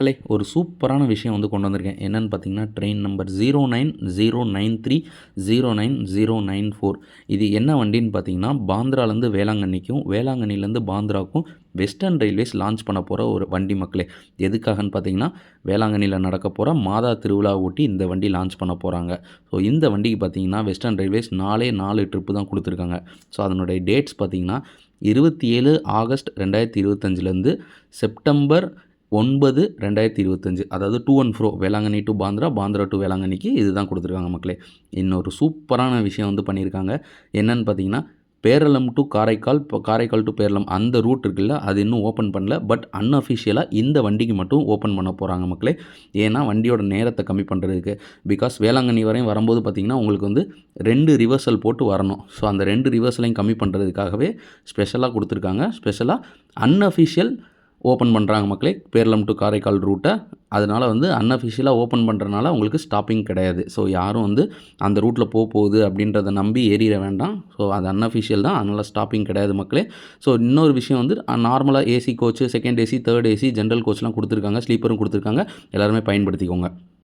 மக்களே ஒரு சூப்பரான விஷயம் வந்து கொண்டு வந்திருக்கேன். என்னென்னு பார்த்தீங்கன்னா train number zero nine zero nine three zero nine zero nine four இது என்ன வண்டின்னு பார்த்தீங்கன்னா பாந்திராலேருந்து வேளாங்கண்ணிக்கும் வேளாங்கண்ணிலேருந்து பாந்திராவுக்கும் வெஸ்டர்ன் ரயில்வேஸ் லான்ச் பண்ண போகிற ஒரு வண்டி மக்களே. எதுக்காகன்னு பார்த்தீங்கன்னா வேளாங்கண்ணியில் நடக்க போகிற மாதா திருவிழா ஊட்டி இந்த வண்டி லான்ச் பண்ண போகிறாங்க ஸோ இந்த வண்டிக்கு பார்த்தீங்கன்னா வெஸ்டர்ன் ரயில்வேஸ் நாலே நாலு ட்ரிப்பு தான் கொடுத்துருக்காங்க. ஸோ அதனுடைய டேட்ஸ் பார்த்தீங்கன்னா இருபத்தி ஏழு ஆகஸ்ட் ரெண்டாயிரத்தி இருபத்தஞ்சிலேருந்து செப்டம்பர் ஒன்பது ரெண்டாயிரத்தி இருபத்தஞ்சு. அதாவது to and fro Velankanni to Bandra Bandra to வேளாங்கண்ணிக்கு இது தான் கொடுத்துருக்காங்க மக்களே. இன்னொரு சூப்பரான விஷயம் வந்து பண்ணியிருக்காங்க. என்னென்னு பார்த்தீங்கன்னா பேரளம் டு காரைக்கால் இப்போ காரைக்கால் டு பேரளம் அந்த ரூட் இருக்குல்ல அது இன்னும் ஓப்பன் பண்ணல. பட் அன்அஃபிஷியலாக இந்த வண்டிக்கு மட்டும் ஓப்பன் பண்ண போகிறாங்க மக்களே. ஏன்னா வண்டியோட நேரத்தை கம்மி பண்ணுறதுக்கு பிகாஸ் வேளாங்கண்ணி வரையும் வரும்போது பார்த்திங்கன்னா உங்களுக்கு வந்து ரெண்டு ரிவர்சல் போட்டு வரணும். ஸோ அந்த ரெண்டு ரிவர்சலையும் கம்மி பண்ணுறதுக்காகவே ஸ்பெஷலாக கொடுத்துருக்காங்க. ஸ்பெஷலாக அன்அஃபிஷியல் ஓப்பன் பண்ணுறாங்க மக்களே. பேரளம் டு காரைக்கால் ரூட்டை. அதனால் வந்து அன்அஃபிஷியலாக ஓப்பன் பண்ணுறதுனால உங்களுக்கு ஸ்டாப்பிங் கிடையாது. ஸோ யாரும் வந்து அந்த ரூட்டில் போக போகுது அப்படின்றத நம்பி ஏறிட வேண்டாம். ஸோ அது அன்அஃபிஷியல் தான். அதனால் ஸ்டாப்பிங் கிடையாது மக்களே. ஸோ இன்னொரு விஷயம் வந்து நார்மலாக AC coach second AC third AC general கோச்லாம் கொடுத்துருக்காங்க. ஸ்லீப்பரும் கொடுத்துருக்காங்க. எல்லாருமே பயன்படுத்திக்கோங்க.